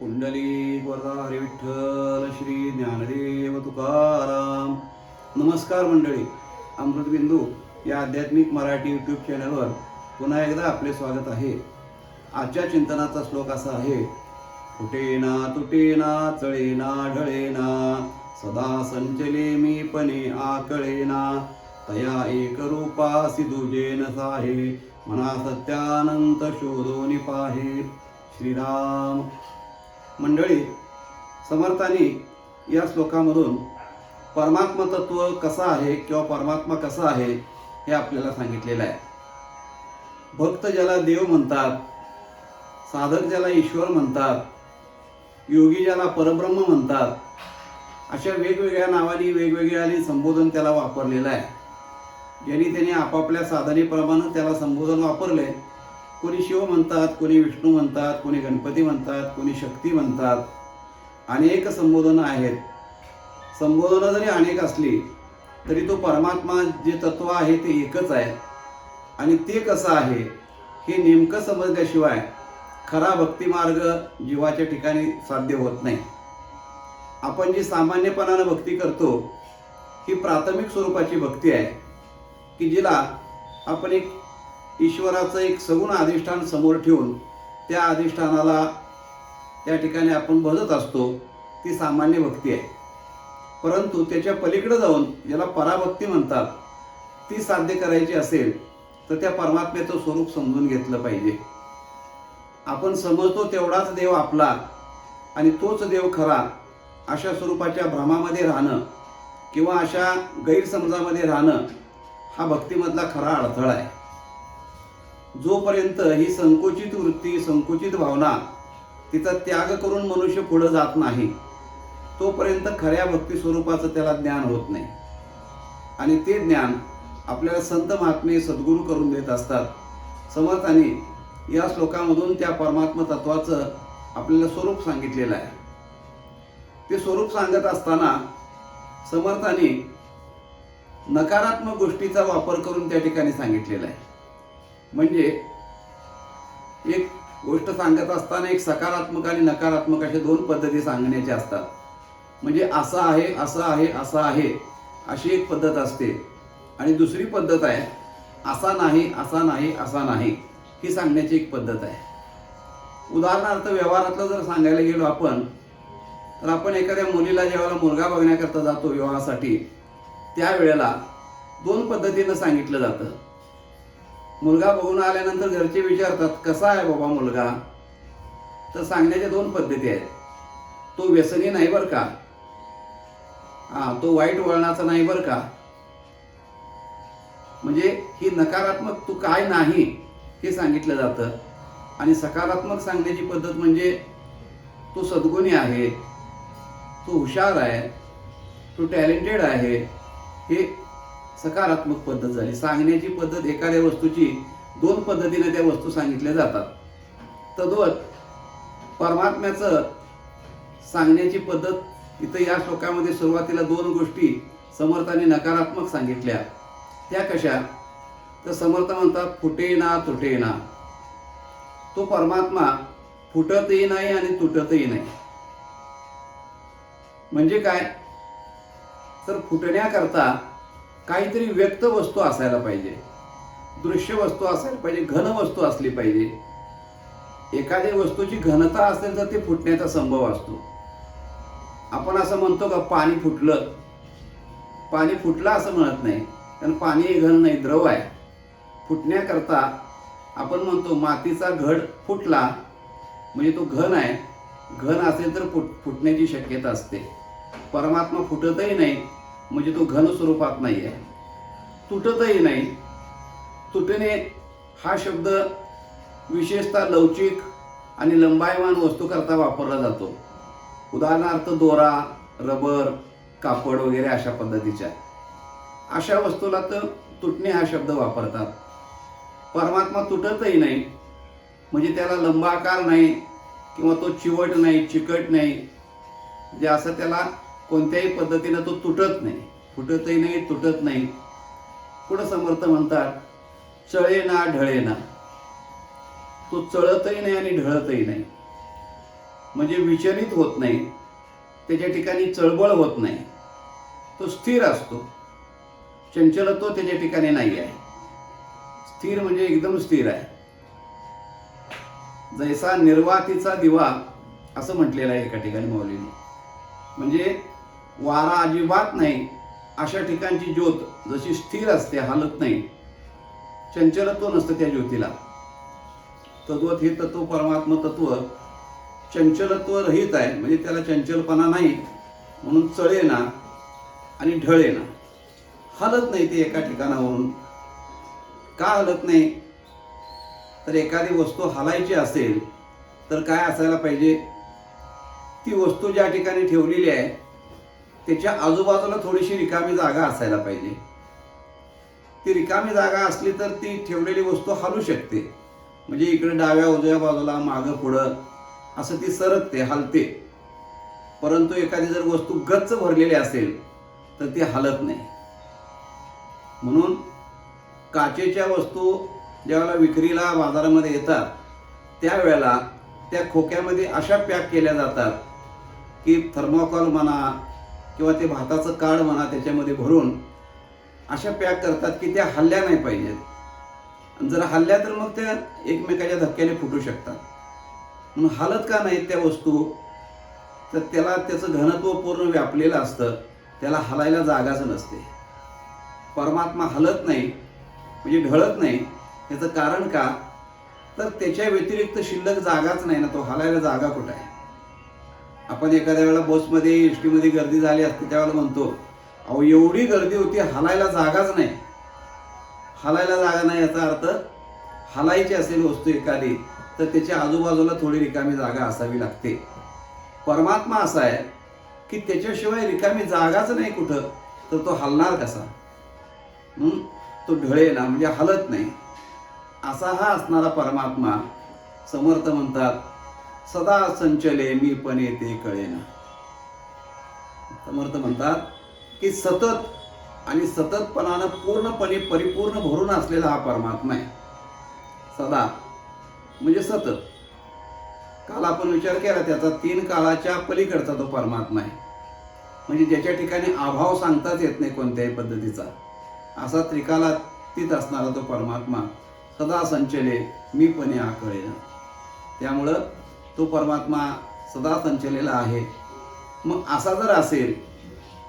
कुंडली वरदा विठ्ठल श्री ज्ञानदेव तुकाराम. नमस्कार मंडळी अमृतबिंदू या आध्यात्मिक मराठी यूट्यूब चॅनलवर पुन्हा एकदा आपले स्वागत आहे. आजच्या चिंतनाचा श्लोक असा आहे फुटेना तुटेना चळेना ढळेना सदा संचले मी पणे आकळेना तया एक रूपा सिधुजेन साहे मना सत्यानंत शोधोनी पाहे श्रीराम मंडळी समर्थांनी या श्लोकामधून परमात्म तत्व कसं आहे किंवा परमात्मा कसा आहे हे आपल्याला सांगितलेलं आहे. भक्त ज्याला देव म्हणतात साधक ज्याला ईश्वर म्हणतात योगी ज्याला परब्रह्म म्हणतात अशा वेगवेगळ्या नावाने वेगवेगळ्या संबोधन त्याला वापरलेलं आहे. ज्यांनी त्याने आपापल्या साधनेप्रमाणे त्याला संबोधन वापरले कोणी शिव म्हणतात कोणी विष्णू म्हणतात कोणी गणपती म्हणतात कोणी शक्ती म्हणतात. अनेक संबोधनं आहेत. संबोधनं जरी अनेक असली तरी तो परमात्मा जे तत्व आहे ते एकच आहे. आणि ते कसं आहे हे नेमकं समजल्याशिवाय खरा भक्तिमार्ग जीवाच्या ठिकाणी साध्य होत नाही. आपण जी सामान्यपणानं भक्ती करतो ही प्राथमिक स्वरूपाची भक्ती आहे की जिला आपण एक ईश्वराचं एक सगुण अधिष्ठान समोर ठेवून त्या अधिष्ठानाला त्या ठिकाणी आपण भजत असतो ती सामान्य भक्ती आहे. परंतु त्याच्या पलीकडे जाऊन ज्याला पराभक्ती म्हणतात ती साध्य करायची असेल तर त्या परमात्म्याचं स्वरूप समजून घेतलं पाहिजे. आपण समजतो तेवढाच देव आपला आणि तोच देव खरा अशा स्वरूपाच्या भ्रमामध्ये राहणं किंवा अशा गैरसमजामध्ये राहणं हा भक्तीमधला खरा अडथळा आहे. जोपर्यंत ही संकुचित वृत्ती संकुचित भावना तिचा त्याग करून मनुष्य पुढे जात नाही तोपर्यंत खऱ्या भक्ती स्वरूपाचं त्याला ज्ञान होत नाही. आणि ते ज्ञान आपल्याला संत महात्मे सद्गुरू करून देत असतात. समर्थाने या श्लोकामधून त्या परमात्म तत्वाचं आपल्याला स्वरूप सांगितलेलं आहे. ते स्वरूप सांगत असताना समर्थाने नकारात्मक गोष्टीचा वापर करून त्या ठिकाणी सांगितलेला आहे. म्हणजे एक गोष्ट सांगत असताना एक सकारात्मक आणि नकारात्मक अशा दोन पद्धती सांगण्याच्या असतात. म्हणजे असं आहे असं आहे असं आहे अशी एक पद्धत असते. आणि दुसरी पद्धत आहे असा नाही असा नाही असा नाही ही सांगण्याची एक पद्धत आहे. उदाहरणार्थ व्यवहारातलं जर सांगायला गेलो आपण तर आपण एखाद्या मुलीला जेव्हा मुलगा बघण्याकरता जातो विवाहासाठी त्यावेळेला दोन पद्धतीनं सांगितलं जातं. मुलगा बघून आल्यानंतर घरचे विचारतात कसा आहे बाबा मुलगा? तर सांगण्याच्या दोन पद्धती आहेत. तो व्यसनी नाही बरं का? हा तो वाईट वळणाचा नाही बरं का? म्हणजे ही नकारात्मक तू काय नाही हे सांगितलं जातं. आणि सकारात्मक सांगण्याची पद्धत म्हणजे तो सद्गुणी आहे तो हुशार आहे तो टॅलेंटेड आहे हे सकारात्मक पद्धत झाली. सांगण्याची पद्धत एखाद्या वस्तूची दोन पद्धतीने त्या वस्तू सांगितल्या जातात. तद्वत परमात्म्याचं सांगण्याची पद्धत इथं या श्लोकामध्ये सुरुवातीला दोन गोष्टी समर्थाने नकारात्मक सांगितल्या. त्या कशा? तर समर्थ म्हणतात फुटेना तुटेना. तो परमात्मा फुटतही नाही आणि तुटतही नाही. म्हणजे काय? तर फुटण्याकरता काहीतरी व्यक्त वस्तू असायला पाहिजे. दृश्य वस्तू असायला पाहिजे घन वस्तू असली पाहिजे. एखाद्या वस्तूची घनता असेल तर ते फुटण्याचा संभव असतो. आपण असं म्हणतो का पाणी फुटलं. पाणी फुटलं असं म्हणत नाही कारण पाणी हे घन नाही द्रव आहे. फुटण्याकरता आपण म्हणतो मातीचा घड फुटला म्हणजे तो घन आहे. घन असेल तर फुट फुटण्याची शक्यता असते. परमात्मा फुटतही नाही म्हणजे तो घन स्वरूपात नाही आहे तुटतही नाही. तुटणे हा शब्द विशेषतः लवचिक आणि लंबायमान वस्तूकरता वापरला जातो. उदाहरणार्थ दोरा रबर कापड वगैरे अशा पद्धतीच्या. अशा वस्तूला तर तुटणे हा शब्द वापरतात. परमात्मा तुटतही नाही. म्हणजे त्याला लंबाकार नाही किंवा तो चिवट नाही चिकट नाही. म्हणजे असं त्याला कोणत्याही पद्धतीनं तो तुटत नाही. फुटतही नाही तुटत नाही. पुढं समर्थ म्हणतात चळे ना ढळे ना तो चळतही नाही आणि ढळतही नाही. म्हणजे विचलित होत नाही. त्याच्या ठिकाणी चळबळ होत नाही. तो स्थिर असतो. चंचलत्व त्याच्या ठिकाणी नाही आहे. स्थिर म्हणजे एकदम स्थिर आहे. जैसा निर्वातीचा दिवा असं म्हटलेलं आहे एका ठिकाणी मौलीने. म्हणजे वारा अजिबात नाही. अशा ठिकाणची ज्योत जशी स्थिर असते हालत नाही. चंचलत्व नसतं त्या ज्योतीला. तद्वत हे तत्व परमात्म तत्व चंचलत्व रहित आहे. म्हणजे त्याला चंचलपणा नाही म्हणून चळेना आणि ढळेना हलत नाही ते एका ठिकाणावरून. का हलत नाही? तर एखादी वस्तू हलायची असेल तर काय असायला पाहिजे? ती वस्तू ज्या ठिकाणी ठेवलेली आहे त्याच्या आजूबाजूला थोडीशी रिकामी जागा असायला पाहिजे. ती रिकामी जागा असली तर ती ठेवलेली वस्तू हलू शकते. म्हणजे इकडे डाव्या उजव्या बाजूला मागं पुढं असं ती सरकते हलते. परंतु एखादी जर वस्तू गच्च भरलेली असेल तर ती हलत नाही. म्हणून काचेच्या वस्तू ज्यावेळेला विक्रीला बाजारामध्ये येतात त्यावेळेला त्या खोक्यामध्ये अशा पॅक केल्या जातात की थर्मोकॉल म्हणा किंवा ते भाताचं कार्ड म्हणा त्याच्यामध्ये भरून अशा पॅक करतात की त्या हल्ल्या नाही पाहिजेत. जर हल्ल्या तर मग त्या एकमेकाच्या धक्क्याने फुटू शकतात. म्हणून हालत का नाहीत त्या वस्तू? तर त्याला त्याचं घनत्व पूर्ण व्यापलेलं असतं. त्याला हलायला जागाच नसते. परमात्मा हलत नाही म्हणजे ढळत नाही. याचं कारण का? तर त्याच्या व्यतिरिक्त शिल्लक जागाच नाही ना तो हलायला जागा कुठं आहे? आपण एखाद्या वेळेला बसमध्ये एस टीमध्ये गर्दी झाली असते त्यावेळेला म्हणतो अहो एवढी गर्दी होती हलायला जागाच नाही. हलायला जागा नाही याचा अर्थ हलायची असेल वस्तू एखादी तर त्याच्या आजूबाजूला थोडी रिकामी जागा असावी लागते. परमात्मा असा आहे की त्याच्याशिवाय रिकामी जागाच नाही कुठं तर तो हलणार कसा? तो ढळेना म्हणजे हलत नाही. असा हा असणारा परमात्मा समर्थ म्हणतात सदा संचले मी पण येते कळेना. समर्थ म्हणतात की सतत आणि सततपणानं पूर्णपणे परिपूर्ण भरून असलेला हा परमात्मा आहे. सदा म्हणजे सतत. काल आपण विचार केला त्याचा तीन काळाच्या पलीकडचा तो परमात्मा आहे. म्हणजे ज्याच्या ठिकाणी अभाव सांगताच येत नाही कोणत्याही पद्धतीचा. असा त्रिकालातीत असणारा तो परमात्मा सदा संचले मी पण या कळेना. त्यामुळं तो परमात्मा सदा संचलेला आहे. मग असा जर असेल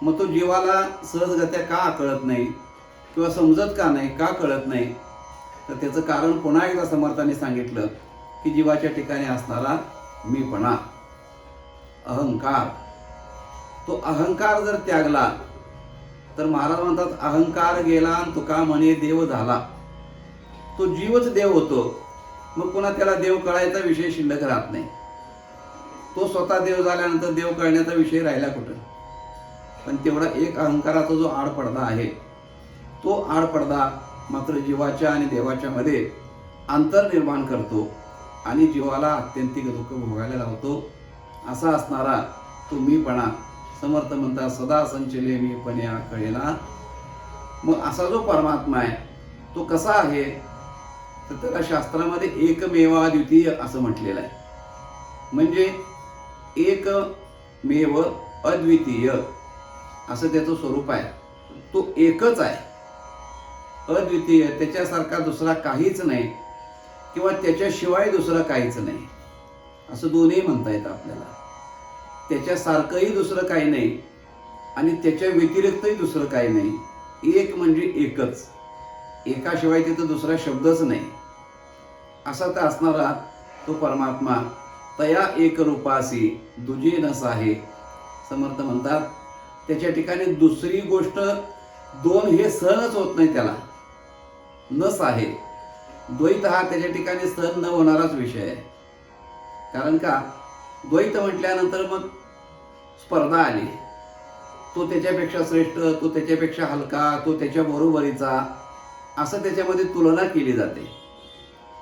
मग तो जीवाला सहजगत्या का कळत नाही? किंवा समजत का नाही का कळत नाही? तर त्याचं कारण पुन्हा एकदा समर्थाने सांगितलं की जीवाच्या ठिकाणी असणारा मीपणा अहंकार. तो अहंकार जर त्यागला तर महाराज म्हणतात अहंकार गेला आणि तुका म्हणे देव झाला. तो जीवच देव होतो. मग पुन्हा त्याला देव कळायचा विषय शिल्लक राहत नाही. तो स्वतः देव झाल्यानंतर देव कळण्याचा विषय राहिला कुठं? पण तेवढा एक अहंकाराचा जो आडपडदा आहे तो आडपडदा मात्र जीवाच्या आणि देवाच्या मध्ये अंतर निर्माण करतो आणि जीवाला अत्यंतिक दुःख भोगायला लावतो. असा असणारा तो मीपणा समर्थ म्हणता सदा संचले या कळेला मग असा जो परमात्मा आहे तो कसा आहे? तर त्याला शास्त्रामध्ये एकमेवा द्वितीय असं म्हटलेलं आहे. म्हणजे एकमेव अद्वितीय. असं त्याचं स्वरूप आहे. तो एकच आहे. अद्वितीय त्याच्यासारखा दुसरा काहीच नाही. किंवा त्याच्याशिवाय दुसरं काहीच नाही. असं दोन्ही म्हणता येतं आपल्याला. त्याच्यासारखंही दुसरं काही नाही. आणि त्याच्या व्यतिरिक्तही दुसरं काही नाही. एक म्हणजे एकच. एकाशिवाय तिथं दुसरा शब्दच नाही. असा तर असणारा तो परमात्मा तया एक रूपासी दुजे नस आहे समर्थ म्हणतात. त्याच्या ठिकाणी दुसरी गोष्ट दोन हे सहनच होत नाही त्याला. नस आहे द्वैत हा त्याच्या ठिकाणी सहन न होणाराच विषय. आहे कारण का? द्वैत म्हटल्यानंतर मग स्पर्धा आली. तो त्याच्यापेक्षा श्रेष्ठ तो त्याच्यापेक्षा हलका तो त्याच्या बरोबरीचा असं त्याच्यामध्ये तुलना केली जाते.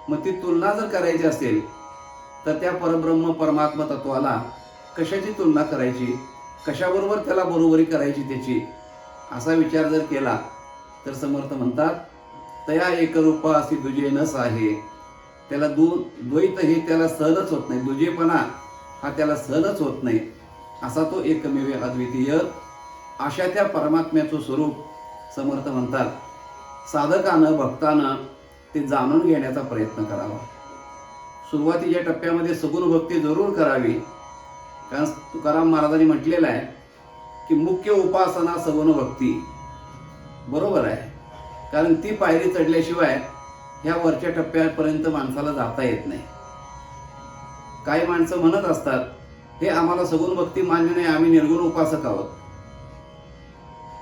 मग ती तुलना जर करायची असेल तर त्या परब्रह्म परमात्मा तत्वाला कशाची तुलना करायची? कशाबरोबर त्याला बरोबरी करायची त्याची? असा विचार जर केला तर समर्थ म्हणतात तया एकरूपा अशी दुजे नस आहे त्याला दु द्वैत हे त्याला सहनच होत नाही. दुजेपणा हा त्याला सहनच होत नाही. असा तो एकमेव अद्वितीय अशा त्या परमात्म्याचं स्वरूप समर्थ म्हणतात. साधकानं भक्तानं ते जाणून घेण्याचा प्रयत्न करावा. सुरुवातीच्या टप्प्यामध्ये सगुण भक्ती जरूर करावी. कारण तुकाराम महाराजांनी म्हटलेलं आहे की मुख्य उपासना सगुण भक्ती बरोबर आहे. कारण ती पायरी चढल्याशिवाय ह्या वरच्या टप्प्यापर्यंत माणसाला जाता येत नाही. काही माणसं म्हणत असतात हे आम्हाला सगुण भक्ती मान्य नाही आम्ही निर्गुण उपासक आहोत.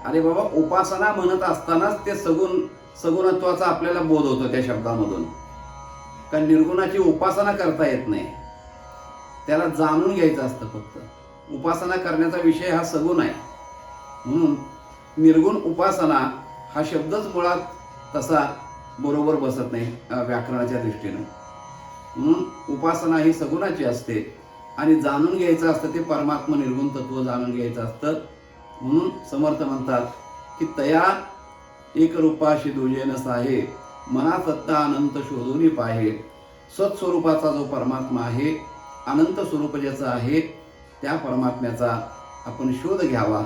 अरे बाबा उपासना म्हणत असतानाच ते सगुण सगुणत्वाचा आपल्याला बोध होतो त्या शब्दामधून. कारण निर्गुणाची उपासना करता येत नाही. त्याला जाणून घ्यायचं असतं फक्त. उपासना करण्याचा विषय हा सगुण आहे म्हणून निर्गुण उपासना हा शब्दच मुळात तसा बरोबर बसत नाही व्याकरणाच्या दृष्टीनं. म्हणून उपासना ही सगुणाची असते आणि जाणून घ्यायचं असतं ते परमात्मा निर्गुण तत्व जाणून घ्यायचं असतं. म्हणून समर्थ म्हणतात की तया एक रूपाशी दुजेन आहे मनासत्ता अनंत शोधून पाहे. सत्स्वरूपाचा जो परमात्मा आहे अनंत स्वरूप ज्याचं आहे त्या परमात्म्याचा आपण शोध घ्यावा.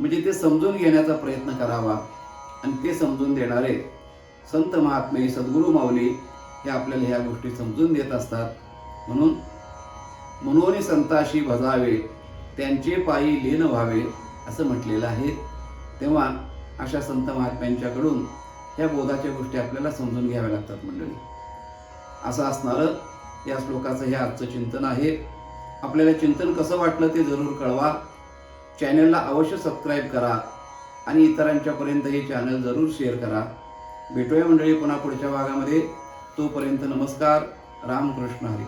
म्हणजे ते समजून घेण्याचा प्रयत्न करावा. आणि ते समजून देणारे संत महात्मे सद्गुरू माऊली हे आपल्याला ह्या गोष्टी समजून देत असतात. म्हणून मनोनी संताशी भजावे त्यांचे पायी लीन व्हावे असं म्हटलेलं आहे. तेव्हा अशा संत महात्म्यांच्याकडून ह्या बोधाच्या गोष्टी आपल्याला समजून घ्याव्या लागतात मंडळी. असं असणारं या श्लोकाचं हे आजचं चिंतन आहे. आपल्याला चिंतन कसं वाटलं ते जरूर कळवा. चॅनलला अवश्य सबस्क्राईब करा आणि इतरांच्यापर्यंत हे चॅनल जरूर शेअर करा. भेटूया मंडळी पुन्हा पुढच्या भागामध्ये. तोपर्यंत नमस्कार. रामकृष्ण हरी.